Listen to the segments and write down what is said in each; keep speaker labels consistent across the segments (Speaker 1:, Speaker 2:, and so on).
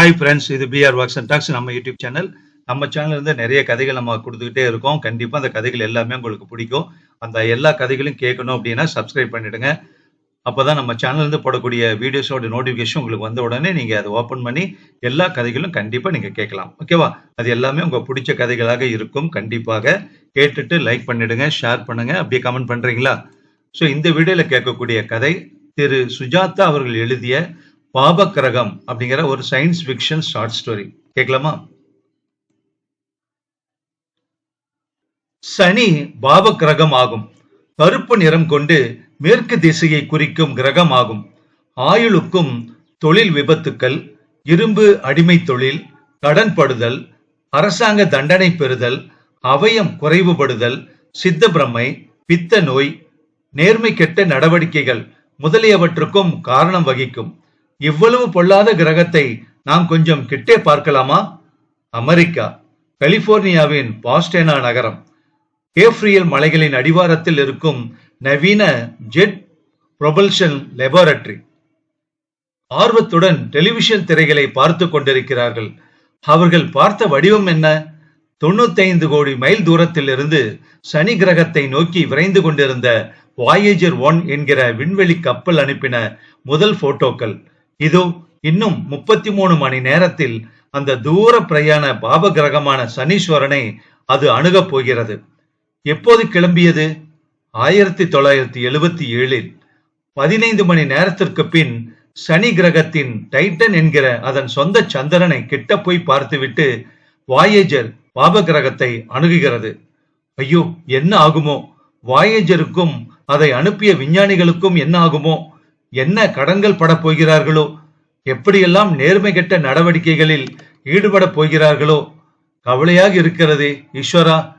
Speaker 1: Hi friends இது PR works and talks நம்ம YouTube channel நம்ம சேனல்ல இருந்து நிறைய கதைகள் நம்ம கொடுத்துக்கிட்டே இருக்கோம். கண்டிப்பாக அந்த கதைகள் எல்லாமே உங்களுக்கு பிடிக்கும். அந்த எல்லா கதைகளையும் கேட்கணும் அப்படின்னா சப்ஸ்கிரைப் பண்ணிடுங்க. அப்பதான் நம்ம சேனல்ல இருந்து போடக்கூடிய வீடியோஸோட நோட்டிஃபிகேஷன் உங்களுக்கு வந்த உடனே நீங்க அதை ஓப்பன் பண்ணி எல்லா கதைகளும் கண்டிப்பா நீங்க கேட்கலாம். ஓகேவா அது எல்லாமே உங்கள் பிடிச்ச கதைகளாக இருக்கும். கண்டிப்பாக கேட்டுட்டு லைக் பண்ணிடுங்க ஷேர் பண்ணுங்க. அப்படியே கமெண்ட் பண்றீங்களா? ஸோ இந்த வீடியோல கேட்கக்கூடிய கதை திரு. சுஜாதா அவர்கள் எழுதிய பாபக்கிரகம் அப்படிங்கிற ஒரு சயின்ஸ் ஃபிக்ஷன் ஷார்ட் ஸ்டோரி கேட்கலாமா? சனி பாப கிரகம் ஆகும். கருப்பு நிறம் கொண்டு மேற்கு திசையை குறிக்கும் கிரகம் ஆகும். ஆயுளுக்கும் தொழில் விபத்துக்கள் இரும்பு அடிமை தொழில் கடன்படுதல் அரசாங்க தண்டனை பெறுதல் அவயம் குறைவுபடுதல் சித்த பிரமை பித்த நோய் நேர்மை கெட்ட நடவடிக்கைகள் முதலியவற்றுக்கும் காரணம் வகிக்கும். இவ்வளவு பொல்லாத கிரகத்தை நாம் கொஞ்சம் கிட்டே பார்க்கலாமா? அமெரிக்கா கலிபோர்னியாவின் பாஸ்டேனா நகரம் கேப்ரியல் மலைகளின் அடிவாரத்தில் இருக்கும் நவீன ஜெட் ப்ரொபல்ஷன் லெபார்டரி ஆர்வத்துடன் டெலிவிஷன் திரைகளை பார்த்து கொண்டிருக்கிறார்கள். அவர்கள் பார்த்த வடிவம் என்ன? தொண்ணூத்தைந்து கோடி மைல் தூரத்தில் இருந்து சனி கிரகத்தை நோக்கி விரைந்து கொண்டிருந்த வாயேஜர் ஒன் என்கிற விண்வெளி கப்பல் அனுப்பின முதல் போட்டோக்கள் இதோ இன்னும் முப்பத்தி மூணு மணி நேரத்தில் அந்த தூர பிரயாண பாப கிரகமான சனீஸ்வரனை அது அணுகப் போகிறது. எப்போது கிளம்பியது? ஆயிரத்தி தொள்ளாயிரத்தி எழுபத்தி ஏழில். பதினைந்து மணி நேரத்திற்கு பின் சனி கிரகத்தின் டைட்டன் என்கிற அதன் சொந்த சந்திரனை கிட்ட போய் பார்த்துவிட்டு வாயேஜர் பாப கிரகத்தை அணுகுகிறது. ஐயோ என்ன ஆகுமோ? வாயேஜருக்கும் அதை அனுப்பிய விஞ்ஞானிகளுக்கும் என்ன ஆகுமோ? என்ன கடன்கள் பட போகிறார்களோ? எப்படியெல்லாம் நேர்மை கெட்ட நடவடிக்கைகளில் ஈடுபட போகிறார்களோ? கவலையாக இருக்கிறதே ஈஸ்வரா.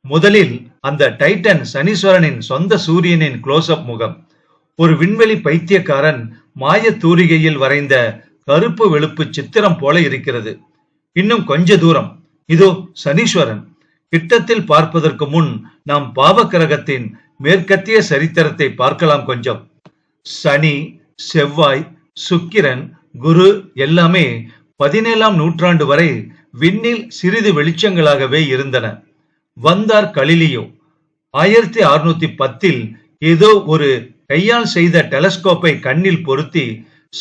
Speaker 1: முதலில் அந்த டைட்டன் சனீஸ்வரனின் சொந்த சூரியனின் க்ளோஸ்அப் முகம். ஒரு விண்வெளி பைத்தியக்காரன் மாய தூரிகையில் வரைந்த கருப்பு வெளுப்பு சித்திரம் போல இருக்கிறது. இன்னும் கொஞ்ச தூரம். இதோ சனீஸ்வரன். கிட்டத்தில் பார்ப்பதற்கு முன் நாம் பாவ கிரகத்தின் மேற்கத்திய சரித்திரத்தை பார்க்கலாம் கொஞ்சம். சனி செவ்வாய் சுக்கிரன் குரு எல்லாமே பதினேழாம் நூற்றாண்டு வரை விண்ணில் சிறிது வெளிச்சங்களாகவே இருந்தன. வந்தார் கலிலியோ. ஆயிரத்தி அறுநூத்தி பத்தில் ஏதோ ஒரு கையால் செய்த டெலஸ்கோப்பை கண்ணில் பொருத்தி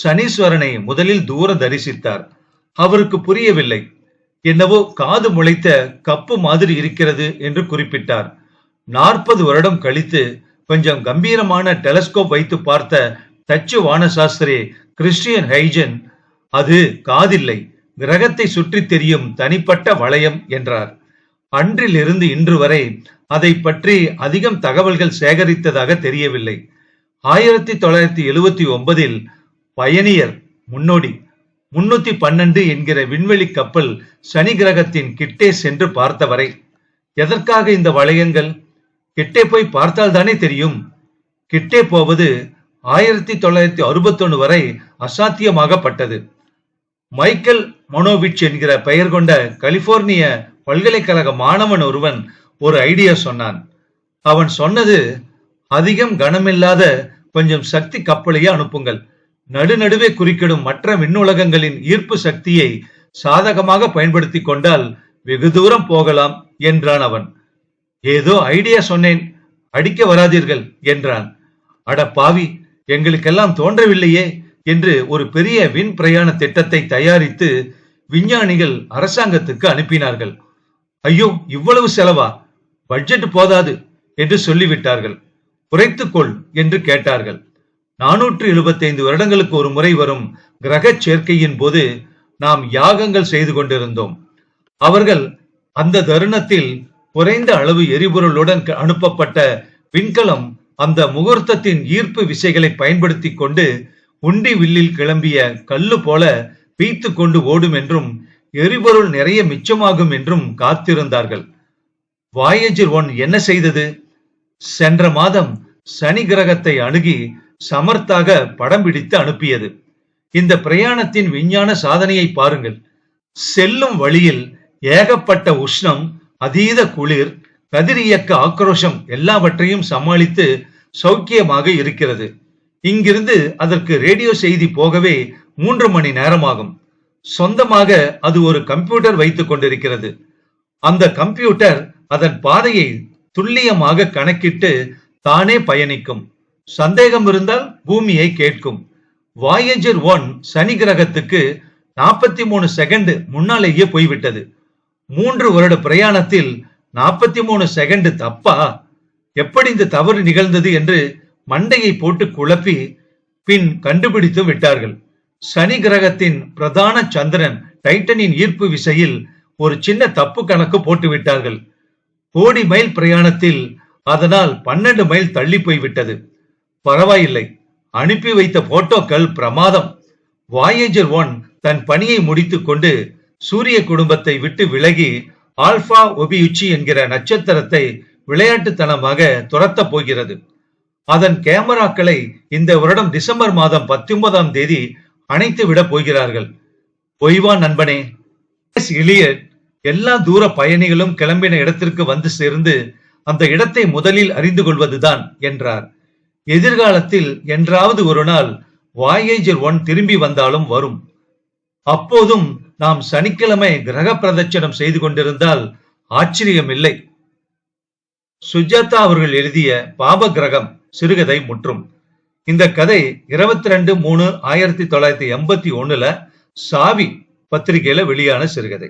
Speaker 1: சனீஸ்வரனை முதலில் தூர தரிசித்தார். அவருக்கு புரியவில்லை. என்னவோ காது முளைத்த கப்பு மாதிரி இருக்கிறது என்று குறிப்பிட்டார். நாற்பது வருடம் கழித்து கொஞ்சம் கம்பீரமான டெலஸ்கோப் வைத்து பார்த்த தச்சு வானசாஸ்திரி கிறிஸ்டியன் ஹைஜன் அது காதில்லை. கிரகத்தை சுற்றி தெரியும் தனிப்பட்ட வளையம் என்றார். அன்றிலிருந்து இன்று வரை அதை பற்றி அதிகம் தகவல்கள் சேகரித்ததாக தெரியவில்லை. ஆயிரத்தி தொள்ளாயிரத்தி எழுவத்தி ஒன்பதில் பயணியர் முன்னோடி முன்னூத்தி பன்னெண்டு என்கிற விண்வெளி கப்பல் சனி கிரகத்தின் கிட்டே சென்று பார்த்தவரை எதற்காக இந்த வளையங்கள்? கிட்டே போய் பார்த்தால் தானே தெரியும். கிட்டே போவது ஆயிரத்தி தொள்ளாயிரத்தி அறுபத்தொன்னு வரை அசாத்தியமாகப்பட்டது. மைக்கேல் மனோவிச் என்கிற பெயர் கொண்ட கலிபோர்னிய பல்கலைக்கழக மாணவன் ஒருவன் ஒரு ஐடியா சொன்னான். அவன் சொன்னது அதிகம் கனமில்லாத கொஞ்சம் சக்தி கப்பலையே அனுப்புங்கள். நடுநடுவே குறுக்கிடும் மற்ற விண்ணுலகங்களின் ஈர்ப்பு சக்தியை சாதகமாக பயன்படுத்தி கொண்டால் வெகு தூரம் போகலாம் என்றான் அவன். ஏதோ ஐடியா சொன்னேன். அடிக்க வராதீர்கள் என்றான். அட பாவி எங்களுக்கெல்லாம் தோன்றவில்லையே என்று ஒரு பெரிய விண் பிரயாண திட்டத்தை தயாரித்து விஞ்ஞானிகள் அரசாங்கத்துக்கு அனுப்பினார்கள். ஐயோ இவ்வளவு செலவா? பட்ஜெட் போதாது என்று சொல்லிவிட்டார்கள். குறைத்துக்கொள் என்று கேட்டார்கள். நானூற்று எழுபத்தைந்து வருடங்களுக்கு ஒரு முறை வரும் கிரக சேர்க்கையின் போது நாம் யாகங்கள் செய்து கொண்டிருந்தோம். அவர்கள் அந்த தருணத்தில் குறைந்த அளவு எரிபொருளுடன் அனுப்பப்பட்ட விண்கலம் அந்த முகூர்த்தத்தின் ஈர்ப்பு விசைகளை பயன்படுத்தி கொண்டு உண்டி வில்லில் கிளம்பிய கல்லு போல பீத்து கொண்டு ஓடும் என்றும் எரிபொருள் நிறைய மிச்சமாகும் என்றும் காத்திருந்தார்கள். வாயேஜர் ஒன் என்ன செய்தது? சென்ற மாதம் சனி கிரகத்தை அணுகி சமர்த்தாக படம் பிடித்து அனுப்பியது. இந்த பிரயாணத்தின் விஞ்ஞான சாதனையை பாருங்கள். செல்லும் வழியில் ஏகப்பட்ட உஷ்ணம் அதீத குளிர் கதிரியக்க ஆக்ரோஷம் எல்லாவற்றையும் சமாளித்து சௌக்கியமாக இருக்கிறது. இங்கிருந்து அதற்கு ரேடியோ செய்தி போகவே மூன்று மணி நேரமாகும். சொந்தமாக அது ஒரு கம்ப்யூட்டர் வைத்துக் கொண்டிருக்கிறது. அந்த கம்ப்யூட்டர் அதன் பாதையை துல்லியமாக கணக்கிட்டு தானே பயணிக்கும். சந்தேகம் இருந்தால் பூமியை கேட்கும். வாயேஜர் ஒன் சனி கிரகத்துக்கு நாற்பத்தி மூணு செகண்ட் முன்னாலேயே போய்விட்டது. மூன்று வருட பிரயாணத்தில் நாற்பத்தி மூணு செகண்ட் தப்பா? எப்படி இந்த தவறு நிகழ்ந்தது என்று மண்டையை போட்டு குழப்பி பின் கண்டுபிடித்து விட்டார்கள். சனி கிரகத்தின் பிரதான சந்திரன் டைட்டனின் ஈர்ப்பு விசையில் ஒரு சின்ன தப்பு கணக்கு போட்டு விட்டார்கள். கோடி மைல் பிரயாணத்தில் அதனால் பன்னெண்டு மைல் தள்ளி போய்விட்டது பரவாயில்லை அனுப்பி வைத்த போட்டோக்கள் பிரமாதம். வாயேஜர் ஒன் தன் பணியை முடித்துக் கொண்டு சூரிய குடும்பத்தை விட்டு விலகி ஆல்பா ஒபியுச்சி என்கிற நட்சத்திரத்தை விளையாட்டுத்தனமாக துரத்த போகிறது. அதன் கேமராக்களை இந்த வருடம் டிசம்பர் மாதம் பத்தொன்பதாம் தேதி அணைத்து விட போகிறார்கள். பொய்வா நண்பனே எஸ். இலியட் எல்லா தூர பயணிகளும் கிளம்பின இடத்திற்கு வந்து சேர்ந்து அந்த இடத்தை முதலில் அறிந்து கொள்வதுதான் என்றார். எதிர்காலத்தில் என்றாவது ஒரு நாள் வாயேஜர் ஒன் திரும்பி வந்தாலும் வரும். அப்போதும் நாம் சனிக்கிழமை கிரக பிரதட்சணம் செய்து கொண்டிருந்தால் ஆச்சரியம் இல்லை சுஜாதா அவர்கள் எழுதிய பாப கிரகம் சிறுகதை முற்றும். இந்த கதை இருபத்தி ரெண்டு மூணு ஆயிரத்தி தொள்ளாயிரத்தி எண்பத்தி ஒண்ணுல சாவி பத்திரிகையில வெளியான சிறுகதை.